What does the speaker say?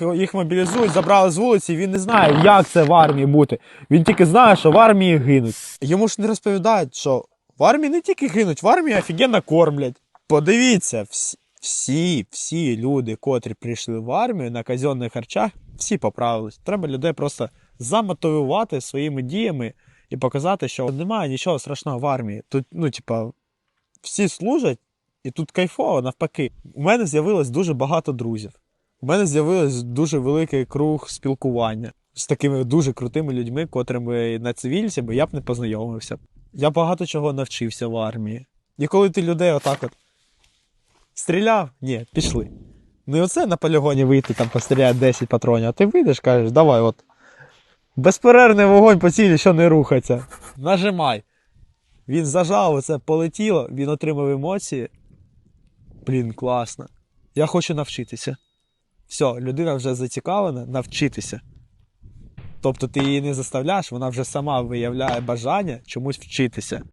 Їх мобілізують, забрали з вулиці, він не знає, як це в армії бути. Він тільки знає, що в армії гинуть. Йому ж не розповідають, що в армії не тільки гинуть, в армії офігенно кормлять. Подивіться, всі, всі, люди, котрі прийшли в армію на казенних харчах, всі поправились. Треба людей просто замотивувати своїми діями і показати, що немає нічого страшного в армії. Тут, ну, типа, всі служать, і тут кайфово, навпаки. У мене з'явилось дуже багато друзів. У мене з'явився дуже великий круг спілкування з такими дуже крутими людьми, котрими на цивільці, бо я б не познайомився. Я багато чого навчився в армії. І коли ти людей отак от стріляв, ні, пішли. Не оце на полігоні вийти, там постріляти 10 патронів, а ти вийдеш, кажеш, давай, от. Безперервний вогонь по цілі, що не рухаться. Нажимай. Він зажав, оце полетіло, він отримав емоції. Блін, класно. Я хочу навчитися. Все, людина вже зацікавлена навчитися. Тобто ти її не заставляєш, вона вже сама виявляє бажання чомусь вчитися.